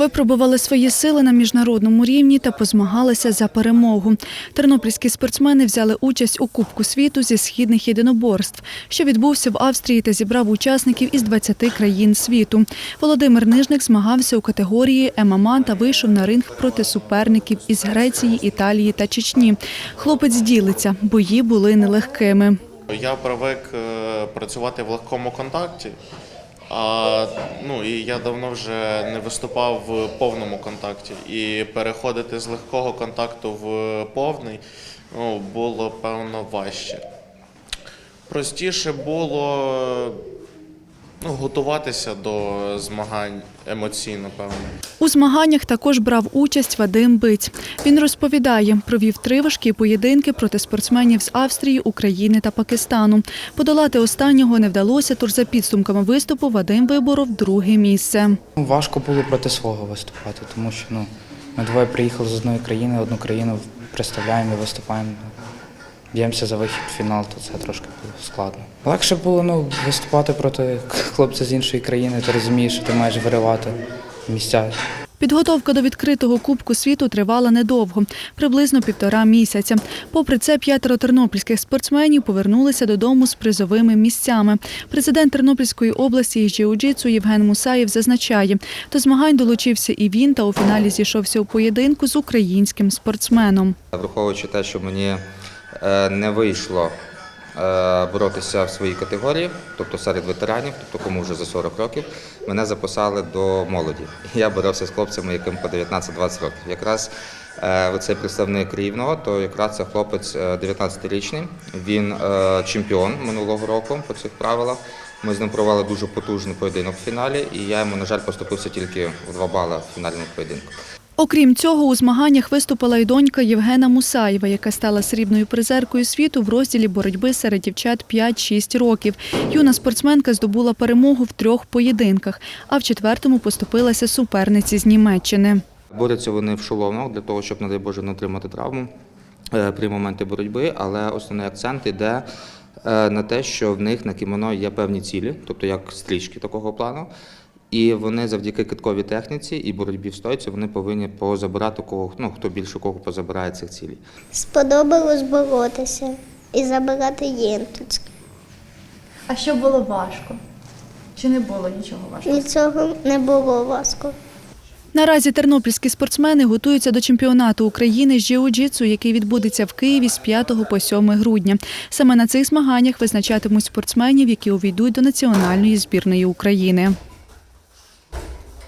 Випробували свої сили на міжнародному рівні та позмагалися за перемогу. Тернопільські спортсмени взяли участь у Кубку світу зі східних єдиноборств, що відбувся в Австрії та зібрав учасників із 20 країн світу. Володимир Нижник змагався у категорії ММА та вийшов на ринг проти суперників із Греції, Італії та Чечні. Хлопець ділиться, бої були нелегкими. Я привик е, працювати в легкому контакті, а ну і я давно вже не виступав в повному контакті. І переходити з легкого контакту в повний ну, було певно важче. Простіше було ну, готуватися до змагань емоційно, певно. У змаганнях також брав участь Вадим Биць. Він розповідає, провів три важкі поєдинки проти спортсменів з Австрії, України та Пакистану. Подолати останнього не вдалося, тож за підсумками виступу Вадим виборов друге місце. Ну, Важко було проти свого виступати, тому що ну, ми двоє приїхали з одної країни, одну країну представляємо і виступаємо. Б'ємося за вихід в фінал, то це трошки було складно. Легше було ну, виступати проти хлопця з іншої країни, ти розумієш, що ти маєш виривати місця. Підготовка до відкритого Кубку світу тривала недовго, приблизно півтора місяця. Попри це, п'ятеро тернопільських спортсменів повернулися додому з призовими місцями. Президент Тернопільської області із джиу-джитсу Євген Мусаєв зазначає, до змагань долучився і він, та у фіналі зійшовся у поєдинку з українським спортсменом. Враховуючи те, що мені не вийшло е, боротися в своїй категорії, тобто серед ветеранів, тобто кому вже за 40 років, мене записали до молоді. Я боровся з хлопцями, яким по 19-20 років. Якраз е, оцей представник рівного, то якраз це хлопець е, 19-річний. Він е, чемпіон минулого року по цих правилах. Ми з ним провели дуже потужний поєдинок в фіналі, і я йому, на жаль, поступився тільки в два бали в фінальному поєдинку. Окрім цього, у змаганнях виступила й донька Євгена Мусаєва, яка стала срібною призеркою світу в розділі боротьби серед дівчат 5-6 років. Юна спортсменка здобула перемогу в трьох поєдинках, а в четвертому поступилася суперниці з Німеччини. Борються вони в шоломах для того, щоб, не дай Боже, не отримати травму е, при моменті боротьби, але основний акцент йде е, на те, що в них на кімоно є певні цілі, тобто як стрічки такого плану. І вони завдяки китковій техніці і боротьбі в стойці вони повинні позабирати кого, ну, хто більше кого позабирає цих цілей. Сподобалось боротися і забирати єнтуцьки. А що було важко? Чи не було нічого важкого? Нічого не було важко. Наразі тернопільські спортсмени готуються до чемпіонату України з джиу-джитсу, який відбудеться в Києві з 5 по 7 грудня. Саме на цих змаганнях визначатимуть спортсменів, які увійдуть до національної збірної України.